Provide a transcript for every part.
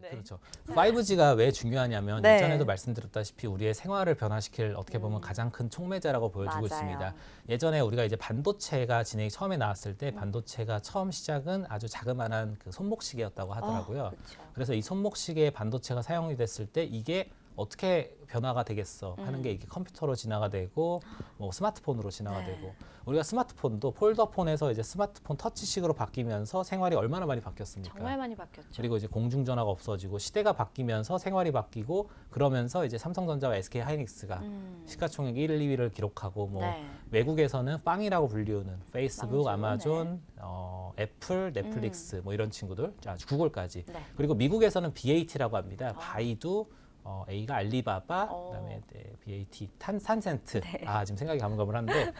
네. 그렇죠. 5G가 왜 중요하냐면 네. 예전에도 말씀드렸다시피 우리의 생활을 변화시킬 어떻게 보면 음. 가장 큰 촉매자라고 보여지고 맞아요. 있습니다. 예전에 우리가 이제 반도체가 진행이 처음에 나왔을 때 반도체가 처음 시작은 아주 자그마한 그 손목시계였다고 하더라고요. 어, 그렇죠. 그래서 이 손목시계에 반도체가 사용이 됐을 때 이게 어떻게 변화가 되겠어 하는 음. 게 이게 컴퓨터로 진화가 되고 뭐 스마트폰으로 진화가 네. 되고 우리가 스마트폰도 폴더폰에서 이제 스마트폰 터치식으로 바뀌면서 생활이 얼마나 많이 바뀌었습니까? 정말 많이 바뀌었죠. 그리고 이제 공중전화가 없어지고 시대가 바뀌면서 생활이 바뀌고 그러면서 이제 삼성전자와 SK 하이닉스가 음. 시가총액 1, 2위를 기록하고 뭐 네. 외국에서는 빵이라고 불리우는 페이스북, 아마존, 어, 애플, 넷플릭스 뭐 이런 친구들, 아, 구글까지. 네. 그리고 미국에서는 BAT라고 합니다. 어. 바이두, 어, A가 알리바바, 어. 그다음에 네, BAT 탄 산센트. 네. 아 지금 생각이 가물가물한데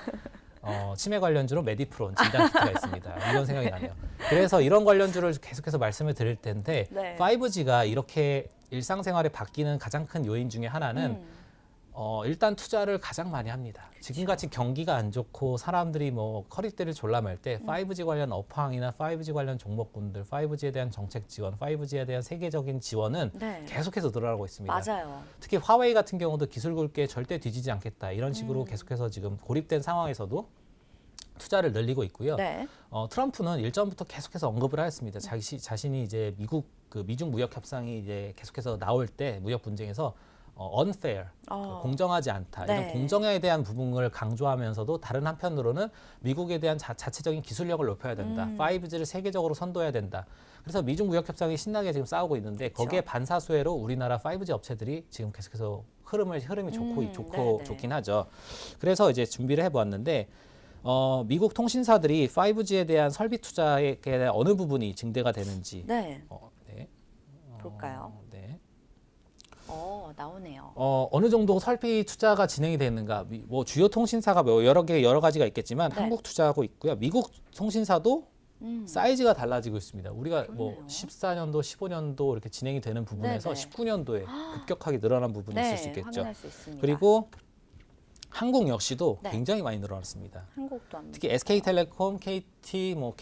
어, 치매 관련주로 메디프론 진단 키트가 있습니다. 이런 생각이 나네요. 그래서 이런 관련주를 계속해서 말씀을 드릴 텐데 네. 5G가 이렇게 일상생활에 바뀌는 가장 큰 요인 중에 하나는 음. 어, 일단 투자를 가장 많이 합니다. 지금같이 경기가 안 좋고 사람들이 뭐 커리대를 졸라맬 때 음. 5G 관련 업황이나 5G 관련 종목군들, 5G에 대한 정책 지원, 5G에 대한 세계적인 지원은 네. 계속해서 늘어나고 있습니다. 맞아요. 특히 화웨이 같은 경우도 기술 굴게 절대 뒤지지 않겠다 이런 식으로 음. 계속해서 지금 고립된 상황에서도 투자를 늘리고 있고요. 네. 어, 트럼프는 일전부터 계속해서 언급을 하였습니다. 자시, 자신이 이제 미국 그 미중 무역 협상이 이제 계속해서 나올 때 무역 분쟁에서 어, unfair, 어. 그 공정하지 않다 이런 네. 공정에 대한 부분을 강조하면서도 다른 한편으로는 미국에 대한 자, 자체적인 기술력을 높여야 된다. 음. 5G를 세계적으로 선도해야 된다. 그래서 미중 무역 협상이 신나게 지금 싸우고 있는데 그쵸. 거기에 반사수혜로 우리나라 5G 업체들이 지금 계속해서 흐름을 흐름이 좋고 음, 좋고 네네. 좋긴 하죠. 그래서 이제 준비를 해보았는데 어, 미국 통신사들이 5G에 대한 설비 투자에 대한 어느 부분이 증대가 되는지 네. 어, 네. 볼까요? 어, 네. 어, 나오네요. 어, 어느 정도 설비 투자가 진행이 되는가? 미- 뭐 주요 통신사가 뭐 여러 개 여러 가지가 있겠지만 네. 한국 투자하고 있고요. 미국 통신사도 음. 사이즈가 달라지고 있습니다. 우리가 뭐 그러네요. 14년도, 15년도 이렇게 진행이 되는 부분에서 네네. 19년도에 급격하게 늘어난 부분이 네, 있을 수 있겠죠. 확인할 수 있습니다. 그리고 한국 역시도 네. 굉장히 많이 늘어났습니다. 한국도 합니다. 특히 SK텔레콤, KT, 뭐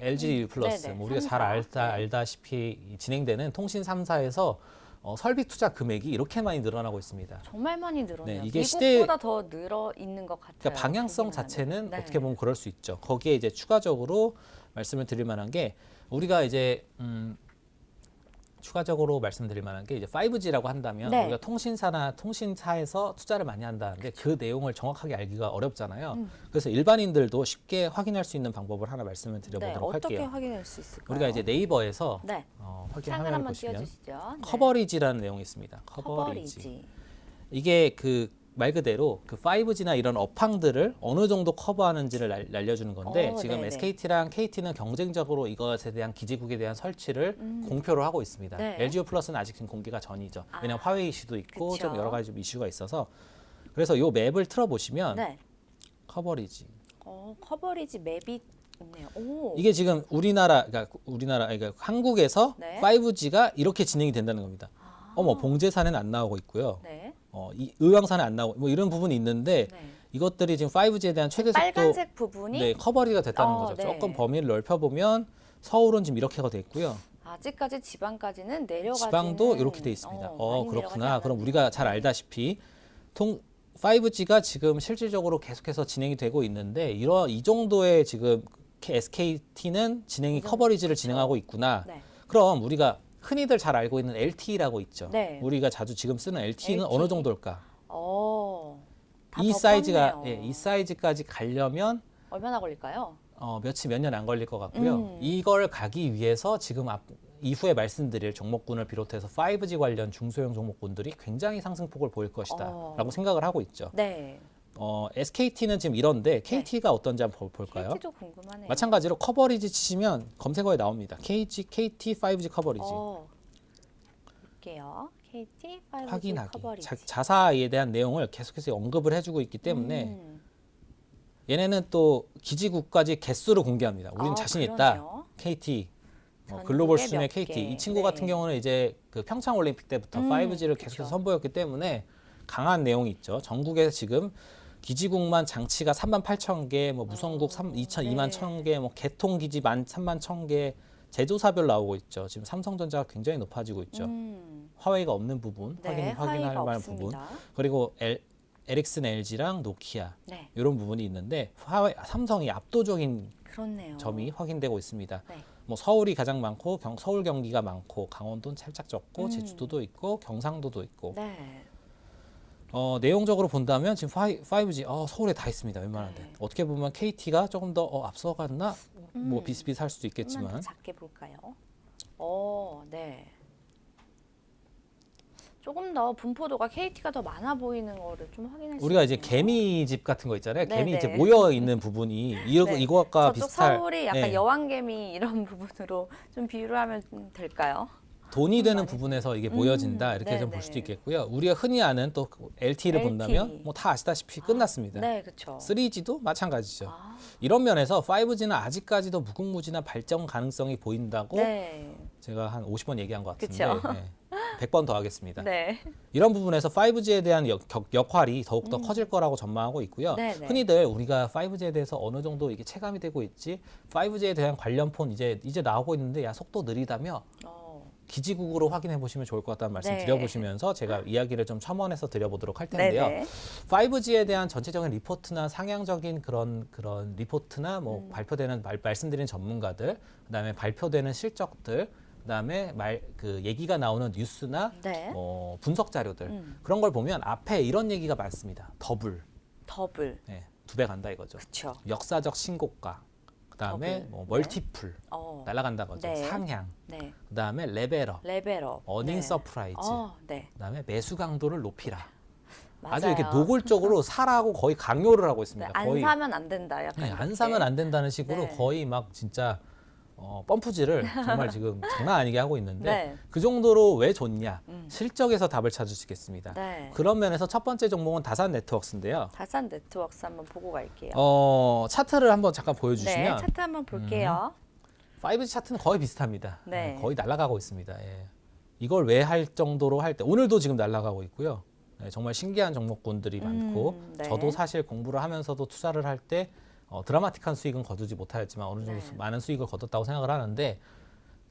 LG 플러스, 네네, 뭐 우리가 잘 삼사. 알다 네. 알다시피 진행되는 통신 3사에서 어, 설비 투자 금액이 이렇게 많이 늘어나고 있습니다. 정말 많이 늘었네요. 네, 이게 미국보다 더 늘어 있는 것 같아요. 그러니까 방향성. 자체는 네. 어떻게 보면 그럴 수 있죠. 거기에 이제 추가적으로 말씀을 드릴 만한 게 우리가 이제 음, 추가적으로 말씀드릴 만한 게 이제 5G라고 한다면 네. 우리가 통신사나 통신사에서 투자를 많이 한다는데 그 내용을 정확하게 알기가 어렵잖아요. 음. 그래서 일반인들도 쉽게 확인할 수 있는 방법을 하나 말씀을 네, 드려보도록 어떻게 할게요. 확인할 수 있을까요? 우리가 이제 네이버에서 네. 어, 확인 화면을 보시면 띄워주시죠. 네. 커버리지라는 내용이 있습니다. 커버리지. 커버리지. 이게 그 말 그대로 그 5G나 이런 업황들을 어느 정도 커버하는지를 알, 알려주는 건데 어, 지금 네네. SKT랑 KT는 경쟁적으로 이것에 대한 기지국에 대한 설치를 공표를 하고 있습니다. 음. 네. LG 플러스는 아직 지금 공개가 전이죠. 아, 왜냐하면 화웨이 이슈도 있고 그쵸. 좀 여러 가지 좀 이슈가 있어서 그래서 이 맵을 틀어보시면 네. 커버리지 어, 커버리지 맵이 있네요. 오. 이게 지금 우리나라 그러니까 우리나라 그러니까 한국에서 네. 5G가 이렇게 진행이 된다는 겁니다. 어머 봉제사는 안 나오고 있고요. 네. 어, 이 의왕산은 안 나오고 뭐 이런 부분이 있는데 네. 이것들이 지금 5G에 대한 최대 속도 빨간색 부분이 네, 커버리가 됐다는 어, 거죠. 네. 조금 범위를 넓혀 보면 서울은 지금 이렇게가 돼 있고요. 아직까지 지방까지는 내려가지는 지방도 이렇게 돼 있습니다. 어, 어, 많이 그렇구나. 내려가지 그럼. 우리가 잘 알다시피 통 5G가 지금 실질적으로 계속해서 진행이 되고 있는데 이런 이 정도의 지금 SKT는 진행이 커버리지를 그렇죠. 진행하고 있구나. 네. 그럼 우리가 흔히들 잘 알고 있는 LTE라고 있죠. 네. 우리가 자주 지금 쓰는 LTE는 LTE. 어느 정도일까? 어. 다이더 사이즈가. 예, 이 사이즈까지 가려면 얼마나 걸릴까요? 어, 며칠 몇 년 안 걸릴 것 같고요. 음. 이걸 가기 위해서 지금 앞, 이후에 말씀드릴 종목군을 비롯해서 5G 관련 중소형 종목군들이 굉장히 상승폭을 보일 것이다라고 어. 생각을 하고 있죠. 네. 어, SKT는 지금 이런데 KT가 어떤지 한번 볼- 볼까요? KT도 궁금하네요. 마찬가지로 커버리지 치시면 검색어에 나옵니다. KG, KT 5G 커버리지 어. 볼게요. KT 5G 확인하기. 커버리지. 자, 자사에 대한 내용을 계속해서 언급을 해주고 있기 때문에 음. 얘네는 또 기지국까지 개수를 공개합니다. 우리는 아, 자신 있다. 그러네요. KT 어, 전국에 글로벌 몇 순위 개. KT 이 친구 네. 같은 경우는 이제 그 평창 올림픽 때부터 음, 5G를 그쵸. 계속해서 선보였기 때문에 강한 내용이 있죠. 전국에 지금 기지국만 장치가 3만 8천 개, 뭐 무선국 3, 2천, 네. 2만 1천 개, 뭐 개통 기지 만 3만 1천 개, 제조사별 나오고 있죠. 지금 삼성전자가 굉장히 높아지고 있죠. 음, 화웨이가 없는 부분 네, 확인 하이가 만한 부분. 그리고 엘, 에릭슨 LG랑 노키아 네, 이런 부분이 있는데 화웨이, 삼성이 압도적인 그렇네요. 점이 확인되고 있습니다. 네. 뭐 서울이 가장 많고 경, 서울 경기가 많고 강원도는 살짝 적고 음. 제주도도 있고 경상도도 있고 네, 어, 내용적으로 본다면 지금 5, g 어, 서울에 다 있습니다. 웬만한데 네. 어떻게 보면 KT가 조금 더 어, 앞서갔나 뭐 음. 비슷비슷할 수도 조금만 더 있겠지만 작게 볼까요? 어, 네. 조금 더 분포도가 KT가 더 많아 보이는 거를 좀 확인할 수 우리가 이제 있네요. 개미집 같은 거 있잖아요. 네, 개미 네. 이제 모여 있는 부분이 이 네. 이것과 저쪽 비슷할 서울이 약간 네. 여왕개미 이런 부분으로 좀 비유를 하면 될까요? 돈이 되는 부분에서 이게 음, 모여진다 이렇게 좀 네네. 볼 수도 있겠고요. 우리가 흔히 아는 또 LTE를 LTE. 본다면 뭐 다 아시다시피 끝났습니다. 네, 그렇죠. 3G도 마찬가지죠. 아, 이런 면에서 5G는 아직까지도 무궁무진한 발전 가능성이 보인다고 네, 제가 한 50번 얘기한 것 같은데 그쵸. 네. 100번 더 하겠습니다. 네, 이런 부분에서 5G에 대한 역, 격- 역할이 더욱더 커질 거라고 전망하고 있고요. 음. 네네. 흔히들 우리가 5G에 대해서 어느 정도 이게 체감이 되고 있지 5G에 대한 관련 폰 이제 이제 나오고 있는데 야 속도 느리다며 어, 기지국으로 확인해 보시면 좋을 것 같다는 말씀 네. 드려보시면서 제가 이야기를 좀 첨언해서 드려보도록 할 텐데요. 네네. 5G에 대한 전체적인 리포트나 상향적인 그런 그런 리포트나 뭐 음. 발표되는 말, 말씀드린 전문가들, 그다음에 발표되는 실적들, 그다음에 말 그 얘기가 나오는 뉴스나 네, 어, 분석 자료들 음. 그런 걸 보면 앞에 이런 얘기가 많습니다. 더블, 더블, 네, 두 배 간다 이거죠. 그렇죠. 역사적 신고가, 그다음에 뭐 네. 멀티플 어, 날아간다 거죠. 네. 상향, 네, 그다음에 레벨업, 레벨업, 어닝 네. 서프라이즈, 어, 네, 그다음에 매수 강도를 높이라. 맞아요. 아주 이렇게 노골적으로 사라고 거의 강요를 하고 네, 있습니다. 안 거의 사면 안 된다. 약간 네, 안 이렇게. 사면 안 된다는 식으로 네. 거의 막 진짜 어, 펌프질을 정말 지금 장난 아니게 하고 있는데 네, 그 정도로 왜 좋냐? 음. 실적에서 답을 찾을 수 있겠습니다. 네. 그런 면에서 첫 번째 종목은 다산 네트워크스인데요. 다산 네트워크스 한번 보고 갈게요. 어, 차트를 한번 잠깐 네, 보여주시면 차트 한번 볼게요. 5G 차트는 거의 비슷합니다. 네. 어, 거의 날아가고 있습니다. 예. 이걸 왜 할 정도로 할 때 오늘도 지금 날아가고 있고요. 예, 정말 신기한 종목군들이 많고 음, 네. 저도 사실 공부를 하면서도 투자를 할 때 어, 드라마틱한 수익은 거두지 못하였지만 어느 정도 네. 수- 많은 수익을 거뒀다고 생각을 하는데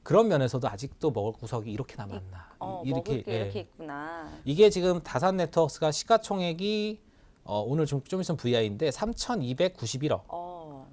그런 면에서도 아직도 먹을 구석이 이렇게 남았나 어, 이- 먹을 게 예. 이렇게 있구나. 이게 지금 다산 네트워크스가 시가총액이 어, 오늘 좀, 좀 있으면 VI인데 3,291억, 어,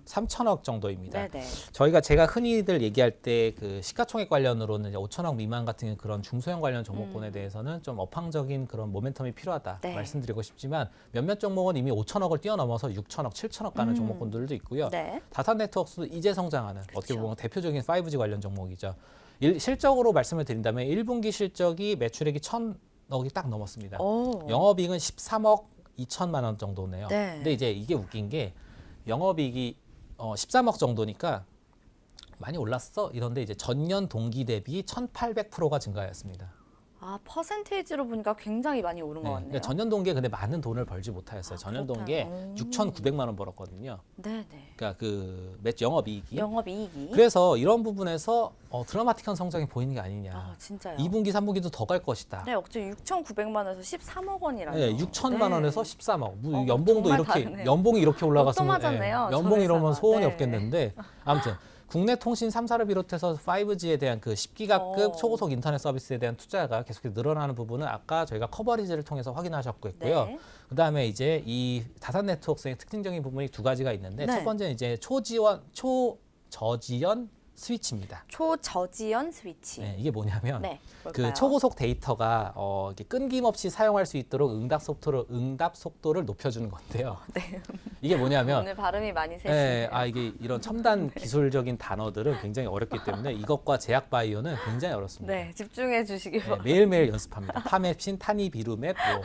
3천억 정도입니다. 네네. 저희가 제가 흔히들 얘기할 때 그 시가총액 관련으로는 이제 5천억 미만 같은 그런 중소형 관련 종목군에 음. 대해서는 좀 업황적인 그런 모멘텀이 필요하다 네. 말씀드리고 싶지만 몇몇 종목은 이미 5천억을 뛰어넘어서 6천억, 7천억 가는 음. 종목군들도 있고요. 네. 다산 네트워크스도 이제 성장하는 어떻게 그쵸. 보면 대표적인 5G 관련 종목이죠. 일, 실적으로 말씀을 드린다면 1분기 실적이 매출액이 1천억이 딱 넘었습니다. 오. 영업이익은 13억 2천만 원 정도네요. 네. 근데 이제 이게 웃긴 게 영업이익이 어, 13억 정도니까 많이 올랐어 이런데 이제 전년 동기 대비 1,800%가 증가했습니다. 아 퍼센테이지로 보니까 굉장히 많이 오른 것 같네요. 그러니까 전년 동기에 근데 많은 돈을 벌지 못하였어요. 아, 전년. 동기에 음. 6,900만 원 벌었거든요. 네네. 그러니까 그 매- 영업이익이. 영업이익이. 그래서 이런 부분에서 어, 드라마틱한 성장이 보이는 게 아니냐. 아 진짜요. 2분기, 3분기도 더 갈 것이다. 네, 억지 6,900만 원에서 13억 원이라요. 네, 6천만 원에서 13억. 뭐 어, 연봉도 정말 이렇게 다르네요. 연봉이 이렇게 올라갔으면 맞았네요, 예, 연봉 이러면 저 소원이 회사가. 없겠는데 아무튼 국내 통신 3사를 비롯해서 5G에 대한 그 10기가급 어. 초고속 인터넷 서비스에 대한 투자가 계속해서 늘어나는 부분은 아까 저희가 커버리지를 통해서 확인하셨고 있고요. 네. 그다음에 이제 이 다산 네트워크의 특징적인 부분이 두 가지가 있는데 네. 첫 번째는 이제 초지원 초 저지연 스위치입니다. 초저지연 스위치. 네, 이게 뭐냐면 네. 그 뭘까요? 초고속 데이터가 어, 이렇게 끊김없이 사용할 수 있도록 응답 속도를 응답 속도를 높여주는 건데요. 네. 이게 뭐냐면 오늘 발음이 많이 세시네요. 예, 아 이게 이런 첨단 기술적인 단어들은 굉장히 어렵기 때문에 이것과 제약 바이오는 굉장히 어렵습니다. 네, 집중해 주시기 예, 바랍니다. 매일매일 연습합니다. 파맵신, 타니비루맵, 뭐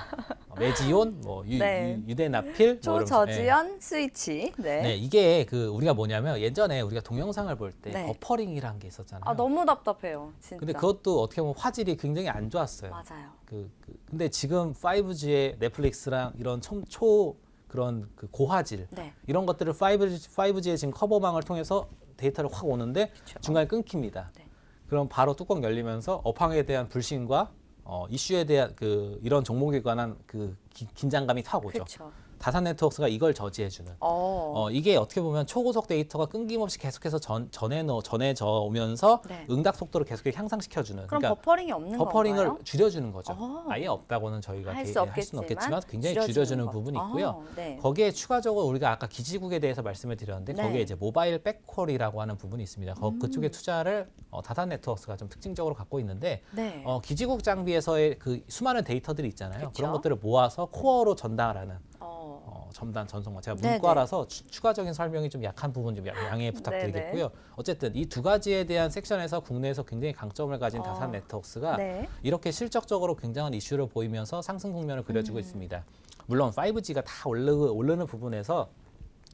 어, 메지온, 뭐 유, 네. 유, 데나필 뭐 예. 초저지연 스위치. 네. 네, 이게 그 우리가 뭐냐면 예전에 우리가 동영상을 볼 때 네. 버퍼링이라는 게 있었잖아요. 아 너무 답답해요, 진짜. 근데 그것도 어떻게 보면 화질이 굉장히 안 좋았어요. 맞아요. 그, 그 근데 지금 5G의 넷플릭스랑 이런 초, 초 그런 그 고화질 네. 이런 것들을 5G, 5G의 지금 커버망을 통해서 데이터를 확 오는데 그쵸. 중간에 끊깁니다. 네. 그럼 바로 뚜껑 열리면서 업황에 대한 불신과 어, 이슈에 대한 그 이런 종목에 관한 그 기- 긴장감이 확 오죠. 그렇죠. 다산 네트워크가 이걸 저지해주는. 어. 어, 이게 어떻게 보면 초고속 데이터가 끊김없이 계속해서 전, 전해 넣, 전해져 오면서 네. 응답 속도를 계속 향상시켜주는. 그럼 그러니까 버퍼링이 없는 버퍼링을 건가요? 줄여주는 거죠. 어. 아예 없다고는 저희가 할수할 없겠지만, 수는 없겠지만 굉장히 줄여주는 줄여주는 거. 부분이 어, 있고요. 네. 거기에 추가적으로 우리가 아까 기지국에 대해서 말씀을 드렸는데 네. 거기에 이제 모바일 백콜이라고 하는 부분이 있습니다. 거, 음. 그쪽에 투자를 어, 다산 네트워크가 좀 특징적으로 갖고 있는데 네. 어, 기지국 장비에서의 그 수많은 데이터들이 있잖아요. 그쵸. 그런 것들을 모아서 코어로 전달하는 어. 어, 첨단 전송만 제가. 문과라서 추, 추가적인 설명이 좀 약한 부분 좀 양- 양해 부탁드리겠고요. 어쨌든 이 두 가지에 대한 섹션에서 국내에서 굉장히 강점을 가진 어. 다산 네트워크가 네. 이렇게 실적적으로 굉장한 이슈를 보이면서 상승 국면을 그려주고 음. 있습니다. 물론 5G가 다 오르, 오르는 부분에서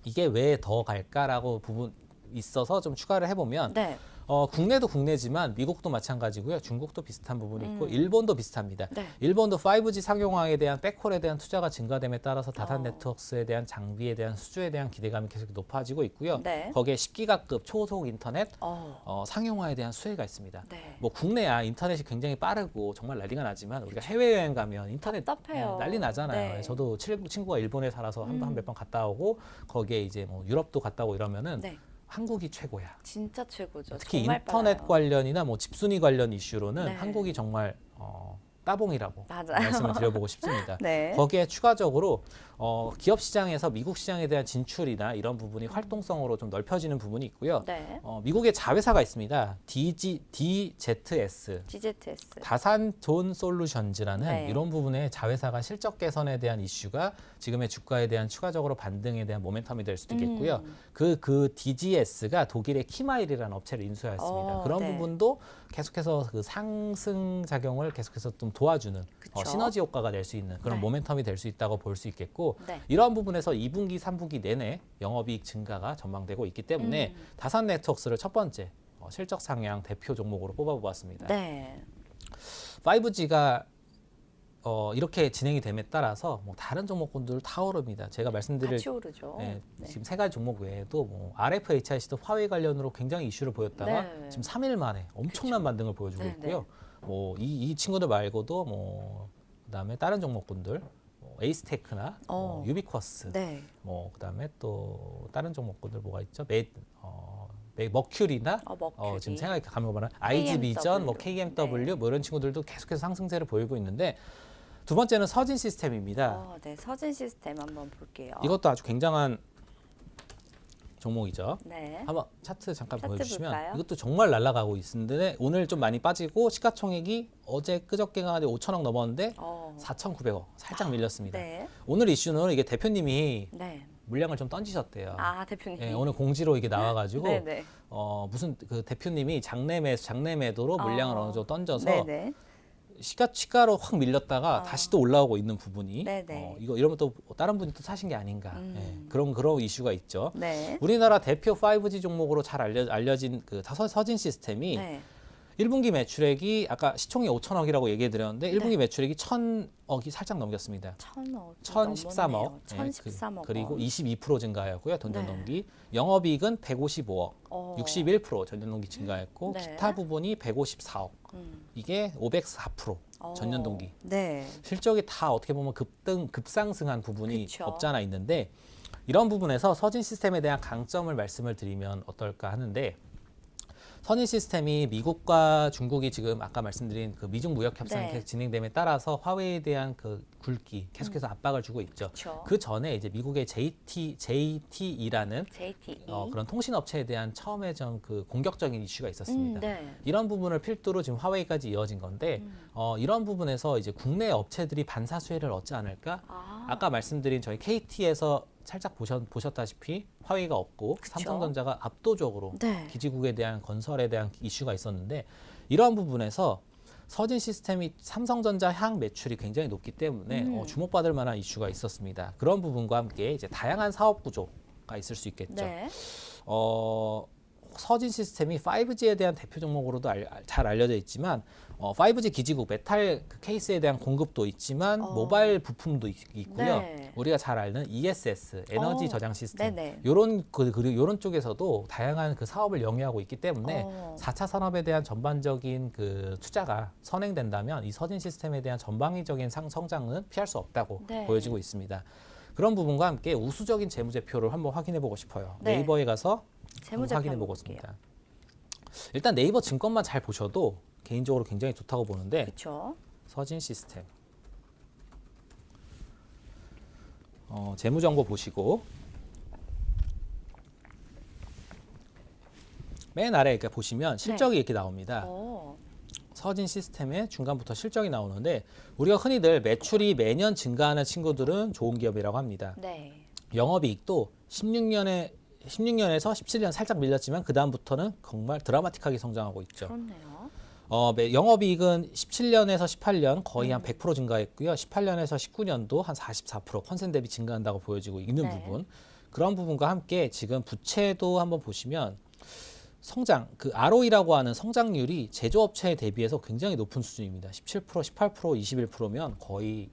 이게 왜 더 갈까라고 부분 있어서 좀 추가를 해보면 네. 어, 국내도 국내지만 미국도 마찬가지고요. 중국도 비슷한 부분이 있고 음. 일본도 비슷합니다. 네. 일본도 5G 상용화에 대한 백홀에 대한 투자가 증가됨에 따라서 다산 어. 네트워크에 대한 장비에 대한 수주에 대한 기대감이 계속 높아지고 있고요. 네. 거기에 10기가급 초속 인터넷 어. 어, 상용화에 대한 수혜가 있습니다. 네. 뭐 국내야 인터넷이 굉장히 빠르고 정말 난리가 나지만 우리가 해외 여행 가면 인터넷 답답해요. 예, 난리 나잖아요. 네. 저도 칠- 친구가 일본에 살아서 한번 음. 몇번 갔다 오고 거기에 이제 뭐 유럽도 갔다 오고 이러면은 네. 한국이 최고야. 진짜 최고죠. 특히 인터넷 빨라요. 관련이나 뭐 집순위 관련 이슈로는 네. 한국이 정말 어, 따봉이라고 맞아요. 말씀을 드려보고 싶습니다. 네. 거기에 추가적으로 어, 기업 시장에서 미국 시장에 대한 진출이나 이런 부분이 활동성으로 좀 넓혀지는 부분이 있고요. 네. 어, 미국의 자회사가 있습니다. DG, DZS. GZS. 다산 존 솔루션즈라는 네. 이런 부분에 자회사가 실적 개선에 대한 이슈가 지금의 주가에 대한 추가적으로 반등에 대한 모멘텀이 될 수도 있겠고요. 음. 그, 그 DGS가 독일의 키마일이라는 업체를 인수하였습니다. 어, 그런 네. 부분도 계속해서 그 상승 작용을 계속해서 좀 도와주는 어, 그쵸. 시너지 효과가 될 수 있는 그런 네. 모멘텀이 될 수 있다고 볼 수 있겠고 네. 이러한 부분에서 2분기, 3분기 내내 영업이익 증가가 전망되고 있기 때문에 음. 다산 네트워크를 첫 번째 어, 실적 상향 대표 종목으로 뽑아보았습니다. 네. 5G가 어, 이렇게 진행이 됨에 따라서 뭐 다른 종목군들 다 오릅니다. 제가 말씀드릴 같이 오르죠. 네, 네. 지금 세 가지 종목 외에도 뭐 RFHIC도 화웨이 관련으로 굉장히 이슈를 보였다가 네. 지금 3일 만에 엄청난 반등을 보여주고 네, 있고요. 뭐이 이 친구들 말고도 뭐 그다음에 다른 종목군들 뭐 에이스테크나 뭐 어. 유비쿼스 네. 뭐 그다음에 또 다른 종목군들 뭐가 있죠? 메, 어, 메, 머큐리나 어, 머큐리. 어, 지금 생각이 감이 오면 IG 비전, 뭐 KMW. KMW 네. 뭐 이런 친구들도 계속해서 상승세를 보이고 있는데 두 번째는 서진 시스템입니다. 어, 네. 서진 시스템 한번 볼게요. 이것도 아주 굉장한 종목이죠. 네. 한번 차트 잠깐 차트 보여주시면 볼까요? 이것도 정말 날아가고 있는데 오늘 좀 많이 빠지고 시가총액이 어제 그저께가 5천억 넘었는데 어. 4,900억 살짝 밀렸습니다. 네. 오늘 이슈는 이게 대표님이 네. 물량을 좀 던지셨대요. 아, 대표님. 예, 오늘 공지로 이게 나와가지고 네, 네. 어, 무슨 그 대표님이 장내매 장내 매도로 물량을 어. 어느 정도 던져서 네, 네. 시가 시가로 확 밀렸다가 어. 다시 또 올라오고 있는 부분이 네네. 어, 이거 이러면 또 다른 분이 또 사신 게 아닌가 음. 예, 그런 그런 이슈가 있죠. 네. 우리나라 대표 5G 종목으로 잘 알려, 알려진 그 서- 서진 시스템이 네. 1분기 매출액이 아까 시총이 5천억이라고 얘기해 드렸는데 1분기 네. 매출액이 1,000억이 살짝 넘겼습니다. 천억. 1,013억. 1,013억. 그 리고 22% 증가하였고요. 전년 네. 동기. 영업이익은 155억. 어. 61% 전년 동기 증가했고 네. 기타 부분이 154억. 음. 이게 504% 어. 전년 동기. 네. 실적이 다 어떻게 보면 급등 급상승한 부분이 그쵸. 없잖아 있는데 이런 부분에서 서진 시스템에 대한 강점을 말씀을 드리면 어떨까 하는데 선인 시스템이 미국과 중국이 지금 아까 말씀드린 그 미중 무역 협상이 네. 계속 진행됨에 따라서 화웨이에 대한 그 굵기 계속해서 압박을 주고 있죠. 그렇죠. 그 전에 이제 미국의 JT JTE라는 JTE. 어, 그런 통신 업체에 대한 처음에 좀 그 공격적인 이슈가 있었습니다. 음, 네. 이런 부분을 필두로 지금 화웨이까지 이어진 건데 음. 어, 이런 부분에서 이제 국내 업체들이 반사 수혜를 얻지 않을까? 아. 아까 말씀드린 저희 KT에서 살짝 보셨, 보셨다시피 화웨이가 없고 그쵸. 삼성전자가 압도적으로 네. 기지국에 대한 건설에 대한 이슈가 있었는데 이러한 부분에서 서진 시스템이 삼성전자 향 매출이 굉장히 높기 때문에 음. 어, 주목받을 만한 이슈가 있었습니다. 그런 부분과 함께 이제 다양한 사업 구조가 있을 수 있겠죠. 네. 어, 서진 시스템이 5G에 대한 대표 종목으로도 알- 알- 잘 알려져 있지만 어, 5G 기지국 메탈 그 케이스에 대한 공급도 있지만 어. 모바일 부품도 있, 고요 네. 우리가 잘 아는 ESS 에너지 어, 저장 시스템. 요런 그 그리고 요런 쪽에서도 다양한 그 사업을 영위하고 있기 때문에 어. 4차 산업에 대한 전반적인 그 투자가 선행된다면 이 서진 시스템에 대한 전방위적인 상, 성장은 피할 수 없다고 네. 보여지고 있습니다. 그런 부분과 함께 우수적인 재무제표를 한번 확인해 보고 싶어요. 네. 네이버에 가서 재무제표 확인해. 있습니다. 일단 네이버 증권만 잘 보셔도 개인적으로 굉장히 좋다고 보는데 그렇죠. 서진 시스템 어, 재무 정보 보시고 맨 아래 이렇게 보시면 실적이 이렇게 나옵니다. 어, 서진 시스템의 중간부터 실적이 나오는데 우리가 흔히들 매출이 매년 증가하는 친구들은 좋은 기업이라고 합니다. 네. 영업이익도 16년에 16년에서 17년 살짝 밀렸지만 그 다음부터는 정말 드라마틱하게 성장하고 있죠. 그렇네요. 어, 매- 영업이익은 17년에서 18년 거의 한 100% 증가했고요. 18년에서 19년도 한 44% 컨센 대비 증가한다고 보여지고 있는 네. 부분. 그런 부분과 함께 지금 부채도 한번 보시면 성장, 그 ROE라고 하는 성장률이 제조업체에 대비해서 굉장히 높은 수준입니다. 17%, 18%, 21%면 거의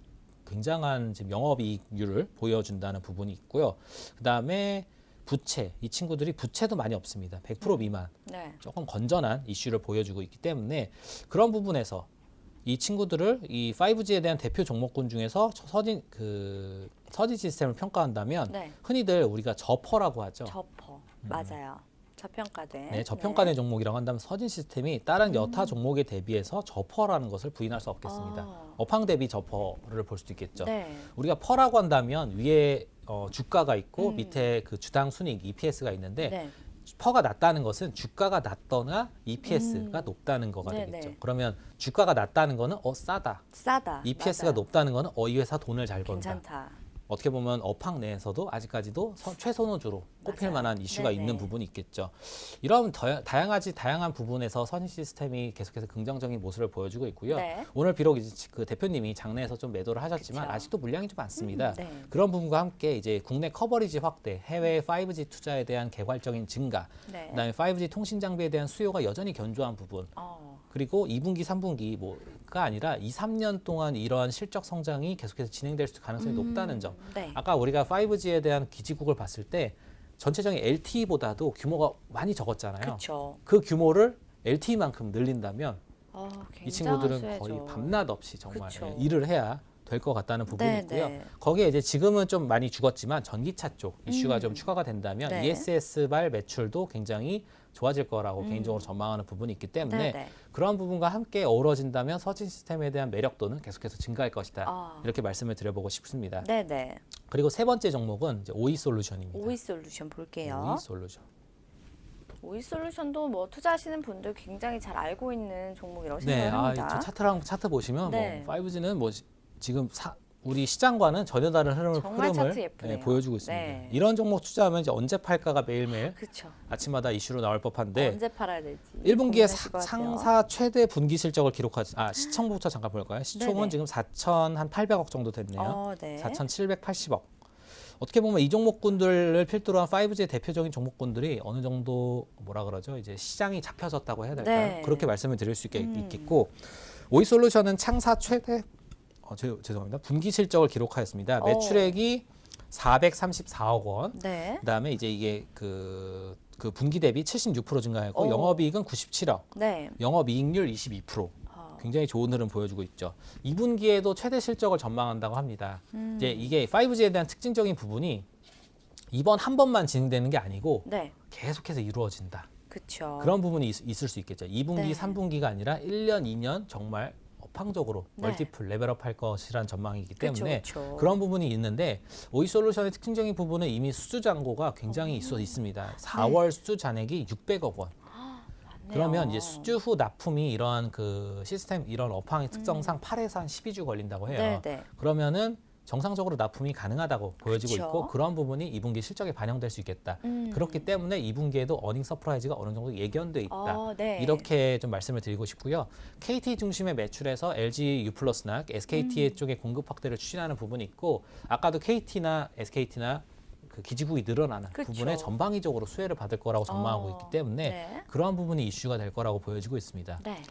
굉장한 지금 영업이익률을 보여준다는 부분이 있고요. 그 다음에 부채, 이 친구들이 부채도 많이 없습니다. 100% 미만. 네. 조금 건전한 이슈를 보여주고 있기 때문에 그런 부분에서 이 친구들을 이 5G에 대한 대표 종목군 중에서 저- 서진 그 서진 시스템을 평가한다면 네. 흔히들 우리가 저퍼라고 하죠. 저퍼. 맞아요. 저평가된. 네, 저평가된 종목이라고 한다면 서진 시스템이 다른 여타 종목에 대비해서 저퍼라는 것을 부인할 수 없겠습니다. 아. 업황 대비 저퍼를 볼 수도 있겠죠. 네. 우리가 퍼라고 한다면 위에 어, 주가가 있고 음. 밑에 그 주당 순익 EPS가 있는데 네. 퍼가 낮다는 것은 주가가 낮거나 EPS가 음. 높다는 거가 네네. 되겠죠. 그러면 주가가 낮다는 거는 어 싸다. 싸다. EPS가 맞아요. 높다는 거는 어 이 회사 돈을 잘 번다. 괜찮다. 어떻게 보면 업황 내에서도 아직까지도 서- 최선호주로 꼽힐 맞아요. 만한 이슈가 네네. 있는 부분이 있겠죠. 이런 더, 다양하지 다양한 부분에서 선인 시스템이 계속해서 긍정적인 모습을 보여주고 있고요. 네. 오늘 비록 이제 그 대표님이 장내에서 좀 매도를 하셨지만 그쵸. 아직도 물량이 좀 많습니다. 음, 네. 그런 부분과 함께 이제 국내 커버리지 확대, 해외 5G 투자에 대한 개괄적인 증가, 네. 그다음에 5G 통신 장비에 대한 수요가 여전히 견조한 부분, 어. 그리고 2분기, 3분기 뭐가 아니라 2, 3년 동안 이러한 실적 성장이 계속해서 진행될 수 가능성이 음, 높다는 점. 네. 아까 우리가 5G에 대한 기지국을 봤을 때 전체적인 LTE보다도 규모가 많이 적었잖아요. 그렇죠. 그 규모를 LTE만큼 늘린다면 어, 이 친구들은 거의. 밤낮 없이 정말 그쵸. 예, 일을 해야 될 것 같다는 부분이 네, 있고요. 네. 거기에 이제 지금은 좀 많이 죽었지만 전기차 쪽 이슈가 음. 좀 추가가 된다면 네. ESS발 매출도 굉장히 좋아질 거라고 음. 개인적으로 전망하는 부분이 있기 때문에 네, 네. 그런 부분과 함께 어우러진다면 서진 시스템에 대한 매력도는 계속해서 증가할 것이다. 아. 이렇게 말씀을 드려보고 싶습니다. 네, 네. 그리고 세 번째 종목은 이제 오이 솔루션입니다. 오이 솔루션 볼게요. 오이 솔루션. 오이 솔루션도 뭐 투자하시는 분들 굉장히 잘 알고 있는 종목이라고 네, 아, 생각합니다. 저 차트랑 차트 보시면 네. 뭐 5G는 뭐 지- 지금 사, 우리 시장과는 전혀 다른 흐름을, 흐름을. 예, 보여주고 있습니다. 네. 이런 종목 투자하면 이제 언제 팔까가 매일매일 그렇죠. 아침마다 이슈로 나올 법한데 언제 팔아야 될지. 1분기에 고민하실 것 같아요. 상사 최대 분기 실적을 기록한 아 시청부터 잠깐 볼까요? 시총은 네네. 지금 4,800억 정도 됐네요. 어, 네. 4,780억. 어떻게 보면 이 종목군들을 필두로 한 5G의 대표적인 종목군들이 어느 정도 뭐라 그러죠? 이제 시장이 잡혀졌다고 해야 될까요? 네. 그렇게 말씀을 드릴 수 있겠, 음. 있겠고 오이 솔루션은 창사 최대 어, 죄, 죄송합니다. 분기 실적을 기록하였습니다. 어. 매출액이 434억 원. 네. 그다음에 이제 이게 그, 그 분기 대비 76% 증가했고 어. 영업이익은 97억, 네. 영업이익률 22%. 어. 굉장히 좋은 흐름 보여주고 있죠. 2분기에도 최대 실적을 전망한다고 합니다. 음. 이제 이게 5G에 대한 특징적인 부분이 이번 한 번만 진행되는 게 아니고 네. 계속해서 이루어진다. 그렇죠. 그런 부분이 있, 을수 있겠죠. 2분기, 네. 3분기가 아니라 1년, 2년 정말 업황적으로 네. 멀티플 레벨업 할 것이란 전망이기 그쵸, 때문에 그쵸. 그런 부분이 있는데 오이 솔루션의 특징적인 부분은 이미 수주 잔고가 굉장히 어. 있어 있습니다. 네. 4월 수주 잔액이 600억 원. 맞네요. 그러면 이제 수주 후 납품이 이러한 그 시스템 이런 업황의 특성상 8에서 한 12주 걸린다고 해요. 음. 네, 네. 그러면 정상적으로 납품이 가능하다고 보여지고 그쵸. 있고 그런 부분이 2분기 실적에 반영될 수 있겠다. 음. 그렇기 때문에 2분기에도 어닝 서프라이즈가 어느 정도 예견돼 있다. 어, 네. 이렇게 좀 말씀을 드리고 싶고요. KT 중심의 매출에서 LG U+나 SKT 음. 쪽의 공급 확대를 추진하는 부분이 있고 아까도 KT나 SKT나 그 기지국이 늘어나는 그쵸. 부분에 전방위적으로 수혜를 받을 거라고 전망하고 어, 있기 때문에 네. 그러한 부분이 이슈가 될 거라고 보여지고 있습니다. 네.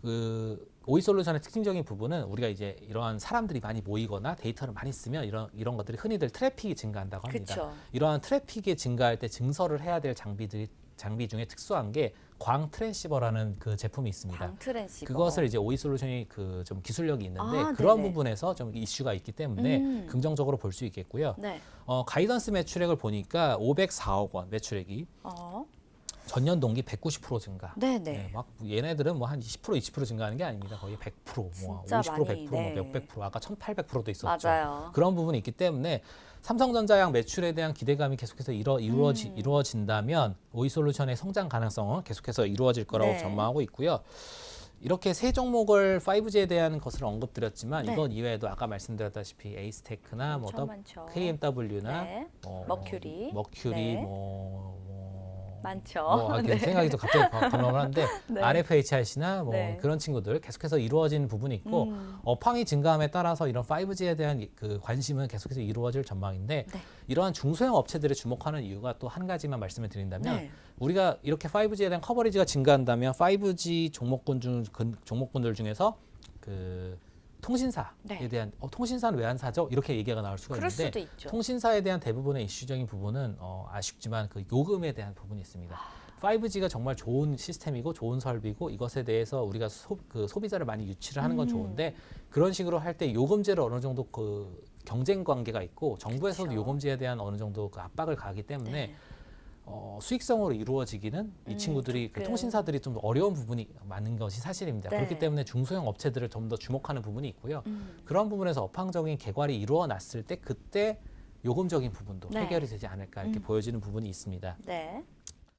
그 오이 솔루션의 특징적인 부분은 우리가 이제 이러한 사람들이 많이 모이거나 데이터를 많이 쓰면 이런 이런 것들이 흔히들 트래픽이 증가한다고 합니다. 그쵸. 이러한 트래픽이 증가할 때 증설을 해야 될 장비들이 장비 중에 특수한 게 광 트랜시버라는 그 제품이 있습니다. 광 트랜시버. 그것을 이제 오이 솔루션이 그 좀 기술력이 있는데 아, 그런 네네. 부분에서 좀 이슈가 있기 때문에 음. 긍정적으로 볼 수 있겠고요. 네. 어, 가이던스 매출액을 보니까 504억 원 매출액이 어. 전년 동기 190% 증가. 네네. 네, 막 얘네들은 뭐 한 20% 20% 증가하는 게 아닙니다. 거의 100%, 뭐 진짜 50% 많이, 100%, 네. 뭐 몇백 프로, 아까 1,800%도 있었죠. 맞아요. 그런 부분이 있기 때문에 삼성전자양 매출에 대한 기대감이 계속해서 이루, 이루어지, 음. 이루어진다면 오이솔루션의 성장 가능성은 계속해서 이루어질 거라고 네. 전망하고 있고요. 이렇게 세 종목을 5G에 대한 것을 언급드렸지만 네. 이것 이외에도 아까 말씀드렸다시피 에이스테크나 뭐. KMW나 네. 뭐 머큐리. 머큐리 네. 뭐, 뭐 많죠. 뭐 아, 네. 생각이 또 갑자기 감명을 하는데 네. RFHIC나 뭐 네. 그런 친구들 계속해서 이루어지는 부분이 있고 음. 업황이 증가함에 따라서 이런 5G에 대한 이- 그 관심은 계속해서 이루어질 전망인데 네. 이러한 중소형 업체들을 주목하는 이유가 또 한 가지만 말씀을 드린다면 네. 우리가 이렇게 5G에 대한 커버리지가 증가한다면 5G 종목군 중 근- 종목군들 중에서 그 통신사에 네. 대한 어, 통신사는 왜 안 사죠? 이렇게 얘기가 나올 수가 있는데. 통신사에 대한 대부분의 이슈적인 부분은 어, 아쉽지만 그 요금에 대한 부분이 있습니다. 5G가 정말 좋은 시스템이고 좋은 설비고 이것에 대해서 우리가 소, 그 소비자를 많이 유치를 하는 건 음. 좋은데 그런 식으로 할 때 요금제를 어느 정도 그 경쟁 관계가 있고 정부에서도 그렇죠. 요금제에 대한 어느 정도 그 압박을 가하기 때문에 네. 어, 수익성으로 이루어지기는 이 음, 친구들이 그. 통신사들이 좀 어려운 부분이 많은 것이 사실입니다. 네. 그렇기 때문에 중소형 업체들을 좀 더 주목하는 부분이 있고요. 음. 그런 부분에서 업황적인 개괄이 이루어 났을 때 그때 요금적인 부분도 네. 해결이 되지 않을까 이렇게 음. 보여지는 부분이 있습니다. 네.